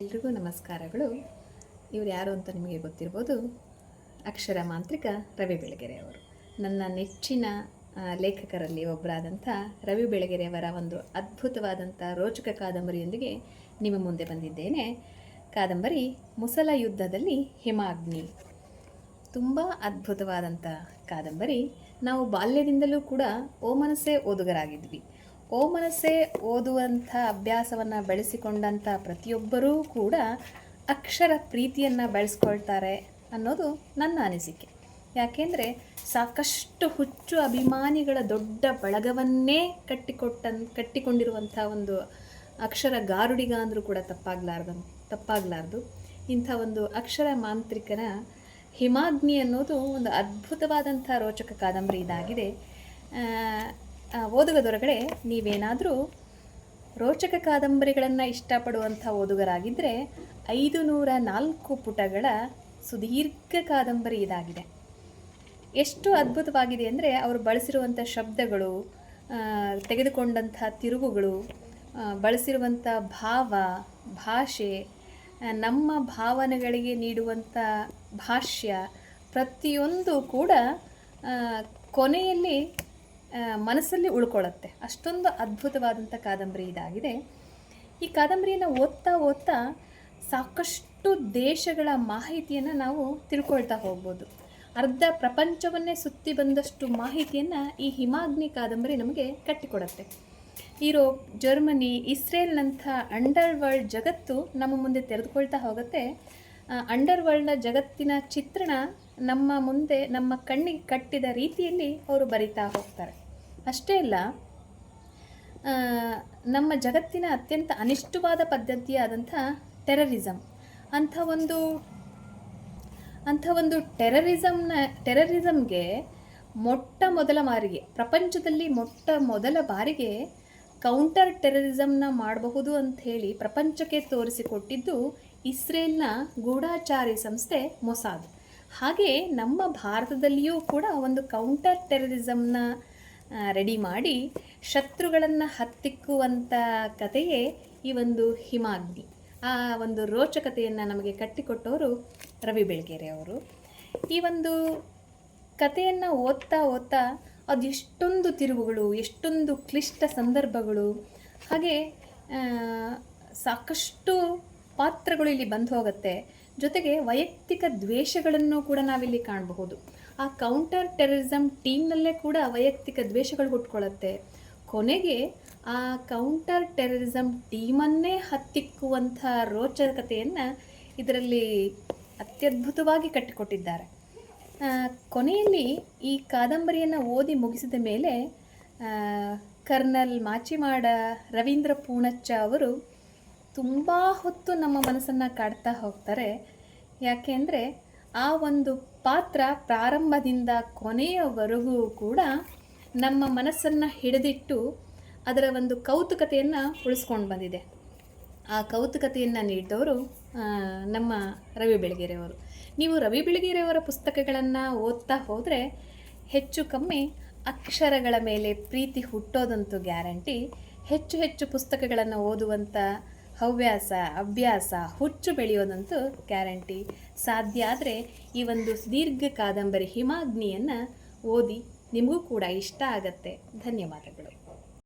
ಎಲ್ರಿಗೂ ನಮಸ್ಕಾರಗಳು. ಇವ್ರು ಯಾರು ಅಂತ ನಿಮಗೆ ಗೊತ್ತಿರ್ಬೋದು ಅಕ್ಷರ ಮಾಂತ್ರಿಕ ರವಿ ಬೆಳಗೆರೆ ಅವರು. ನನ್ನ ನೆಚ್ಚಿನ ಲೇಖಕರಲ್ಲಿ ಒಬ್ಬರಾದಂಥ ರವಿ ಬೆಳಗೆರೆಯವರ ಒಂದು ಅದ್ಭುತವಾದಂಥ ರೋಚಕ ಕಾದಂಬರಿಯೊಂದಿಗೆ ನಿಮ್ಮ ಮುಂದೆ ಬಂದಿದ್ದೇನೆ. ಕಾದಂಬರಿ ಮುಸಲ ಯುದ್ಧದಲ್ಲಿ ಹಿಮಾಗ್ನಿ. ತುಂಬ ಅದ್ಭುತವಾದಂಥ ಕಾದಂಬರಿ. ನಾವು ಬಾಲ್ಯದಿಂದಲೂ ಕೂಡ ಓಮನಸೆ ಓದುಗರಾಗಿದ್ವಿ. ಓಮನಸೆ ಓದುವಂಥ ಅಭ್ಯಾಸವನ್ನು ಬೆಳೆಸಿಕೊಂಡಂಥ ಪ್ರತಿಯೊಬ್ಬರೂ ಕೂಡ ಅಕ್ಷರ ಪ್ರೀತಿಯನ್ನು ಬೆಳೆಸ್ಕೊಳ್ತಾರೆ ಅನ್ನೋದು ನನ್ನ ಅನಿಸಿಕೆ. ಯಾಕೆಂದರೆ ಸಾಕಷ್ಟು ಹುಚ್ಚು ಅಭಿಮಾನಿಗಳ ದೊಡ್ಡ ಬಳಗವನ್ನೇ ಕಟ್ಟಿಕೊಟ್ಟನ್, ಕಟ್ಟಿಕೊಂಡಿರುವಂಥ ಒಂದು ಅಕ್ಷರ ಗಾರುಡಿಗ ಅಂದರೂ ಕೂಡ ತಪ್ಪಾಗಲಾರ್ದ, ತಪ್ಪಾಗಲಾರ್ದು. ಇಂಥ ಒಂದು ಅಕ್ಷರ ಮಾಂತ್ರಿಕನ ಹಿಮಾಗ್ನಿ ಅನ್ನೋದು ಒಂದು ಅದ್ಭುತವಾದಂಥ ರೋಚಕ ಕಾದಂಬರಿ ಇದಾಗಿದೆ. ಓದುಗದೊಳಗಡೆ ನೀವೇನಾದರೂ ರೋಚಕ ಕಾದಂಬರಿಗಳನ್ನು ಇಷ್ಟಪಡುವಂಥ ಓದುಗರಾಗಿದ್ದರೆ ಐದು ನೂರ ನಾಲ್ಕು ಪುಟಗಳ ಸುದೀರ್ಘ ಕಾದಂಬರಿ ಇದಾಗಿದೆ. ಎಷ್ಟು ಅದ್ಭುತವಾಗಿದೆ ಅಂದರೆ ಅವರು ಬಳಸಿರುವಂಥ ಶಬ್ದಗಳು ತೆಗೆದುಕೊಂಡಂಥ ತಿರುವುಗಳು ಬಳಸಿರುವಂಥ ಭಾವ, ಭಾಷೆ ನಮ್ಮ ಭಾವನೆಗಳಿಗೆ ನೀಡುವಂಥ ಭಾಷ್ಯ ಪ್ರತಿಯೊಂದು ಕೂಡ ಕೊನೆಯಲ್ಲಿ ಮನಸ್ಸಲ್ಲಿ ಉಳ್ಕೊಳ್ಳುತ್ತೆ. ಅಷ್ಟೊಂದು ಅದ್ಭುತವಾದಂಥ ಕಾದಂಬರಿ ಇದಾಗಿದೆ. ಈ ಕಾದಂಬರಿಯನ್ನು ಓದ್ತಾ ಓದ್ತಾ ಸಾಕಷ್ಟು ದೇಶಗಳ ಮಾಹಿತಿಯನ್ನು ನಾವು ತಿಳ್ಕೊಳ್ತಾ ಹೋಗ್ಬೋದು. ಅರ್ಧ ಪ್ರಪಂಚವನ್ನೇ ಸುತ್ತಿ ಬಂದಷ್ಟು ಮಾಹಿತಿಯನ್ನು ಈ ಹಿಮಾಗ್ನಿ ಕಾದಂಬರಿ ನಮಗೆ ಕಟ್ಟಿಕೊಡುತ್ತೆ. ಯುರೋಪ್ ಜರ್ಮನಿ, ಇಸ್ರೇಲ್ನಂಥ ಅಂಡರ್ ವರ್ಲ್ಡ್ ಜಗತ್ತು ನಮ್ಮ ಮುಂದೆ ತೆರೆದುಕೊಳ್ತಾ ಹೋಗುತ್ತೆ. ಅಂಡರ್ ವರ್ಲ್ಡ್ನ ಜಗತ್ತಿನ ಚಿತ್ರಣ ನಮ್ಮ ಮುಂದೆ ನಮ್ಮ ಕಣ್ಣಿಗೆ ಕಟ್ಟಿದ ರೀತಿಯಲ್ಲಿ ಅವರು ಬರಿತಾ ಹೋಗ್ತಾರೆ. ಅಷ್ಟೇ ಅಲ್ಲ ನಮ್ಮ ಜಗತ್ತಿನ ಅತ್ಯಂತ ಅನಿಷ್ಟವಾದ ಪದ್ಧತಿಯಾದಂಥ ಟೆರರಿಸಮ್ ಅಂಥ ಒಂದು ಅಂಥ ಒಂದು ಟೆರರಿಸಮ್ನ ಟೆರರಿಸಮ್ಗೆ ಮೊಟ್ಟ ಮೊದಲ ಬಾರಿಗೆ ಪ್ರಪಂಚದಲ್ಲಿ ಮೊಟ್ಟ ಮೊದಲ ಬಾರಿಗೆ ಕೌಂಟರ್ ಟೆರರಿಸಮ್ನ ಮಾಡಬಹುದು ಅಂತ ಹೇಳಿ ಪ್ರಪಂಚಕ್ಕೆ ತೋರಿಸಿಕೊಟ್ಟಿದ್ದು ಇಸ್ರೇಲ್ನ ಗೂಢಾಚಾರಿ ಸಂಸ್ಥೆ ಮೊಸಾದ್. ಹಾಗೆ ನಮ್ಮ ಭಾರತದಲ್ಲಿಯೂ ಕೂಡ ಒಂದು ಕೌಂಟರ್ ಟೆರರಿಸಮ್ನ ರೆಡಿ ಮಾಡಿ ಶತ್ರುಗಳನ್ನು ಹತ್ತಿಕ್ಕುವಂಥ ಕಥೆಯೇ ಈ ಒಂದು ಹಿಮಾಗ್ನಿ. ಆ ಒಂದು ರೋಚಕತೆಯನ್ನು ನಮಗೆ ಕಟ್ಟಿಕೊಟ್ಟವರು ರವಿ ಬೆಳಗೆರೆ ಅವರು. ಈ ಒಂದು ಕಥೆಯನ್ನು ಓದ್ತಾ ಓದ್ತಾ ಅದು ಎಷ್ಟೊಂದು ತಿರುವುಗಳು, ಎಷ್ಟೊಂದು ಕ್ಲಿಷ್ಟ ಸಂದರ್ಭಗಳು, ಹಾಗೆ ಸಾಕಷ್ಟು ಪಾತ್ರಗಳು ಇಲ್ಲಿ ಬಂದು ಹೋಗುತ್ತೆ. ಜೊತೆಗೆ ವೈಯಕ್ತಿಕ ದ್ವೇಷಗಳನ್ನು ಕೂಡ ನಾವಿಲ್ಲಿ ಕಾಣಬಹುದು. ಆ ಕೌಂಟರ್ ಟೆರರಿಸಮ್ ಟೀಮ್ನಲ್ಲೇ ಕೂಡ ವೈಯಕ್ತಿಕ ದ್ವೇಷಗಳು ಹುಟ್ಕೊಳ್ಳುತ್ತೆ. ಕೊನೆಗೆ ಆ ಕೌಂಟರ್ ಟೆರರಿಸಮ್ ಟೀಮನ್ನೇ ಹತ್ತಿಕ್ಕುವಂಥ ರೋಚಕತೆಯನ್ನು ಇದರಲ್ಲಿ ಅತ್ಯದ್ಭುತವಾಗಿ ಕಟ್ಟಿಕೊಟ್ಟಿದ್ದಾರೆ. ಕೊನೆಯಲ್ಲಿ ಈ ಕಾದಂಬರಿಯನ್ನು ಓದಿ ಮುಗಿಸಿದ ಮೇಲೆ ಕರ್ನಲ್ ಮಾಚಿಮಾಡ ರವೀಂದ್ರ ಪೂಣಚ್ಚ ಅವರು ತುಂಬ ಹೊತ್ತು ನಮ್ಮ ಮನಸ್ಸನ್ನು ಕಾಡ್ತಾ ಹೋಗ್ತಾರೆ. ಯಾಕೆಂದರೆ ಆ ಒಂದು ಪಾತ್ರ ಪ್ರಾರಂಭದಿಂದ ಕೊನೆಯವರೆಗೂ ಕೂಡ ನಮ್ಮ ಮನಸ್ಸನ್ನು ಹಿಡಿದಿಟ್ಟು ಅದರ ಒಂದು ಕೌತುಕತೆಯನ್ನು ಉಳಿಸ್ಕೊಂಡು ಬಂದಿದೆ. ಆ ಕೌತುಕತೆಯನ್ನು ನೀಡಿದವರು ನಮ್ಮ ರವಿ ಬೆಳಗೆರೆಯವರು. ನೀವು ರವಿ ಬೆಳಗೆರೆಯವರ ಪುಸ್ತಕಗಳನ್ನು ಓದ್ತಾ ಹೋದರೆ ಹೆಚ್ಚು ಕಮ್ಮಿ ಅಕ್ಷರಗಳ ಮೇಲೆ ಪ್ರೀತಿ ಹುಟ್ಟೋದಂತೂ ಗ್ಯಾರಂಟಿ. ಹೆಚ್ಚು ಹೆಚ್ಚು ಪುಸ್ತಕಗಳನ್ನು ಓದುವಂಥ ಹವ್ಯಾಸ, ಅಭ್ಯಾಸ, ಹುಚ್ಚು ಬೆಳೆಯೋದಂತೂ ಗ್ಯಾರಂಟಿ. ಸಾಧ್ಯ ಆದರೆ ಈ ಒಂದು ಸುದೀರ್ಘ ಕಾದಂಬರಿ ಹಿಮಾಗ್ನಿಯನ್ನು ಓದಿ ನಿಮಗೂ ಕೂಡ ಇಷ್ಟ ಆಗತ್ತೆ. ಧನ್ಯವಾದಗಳು.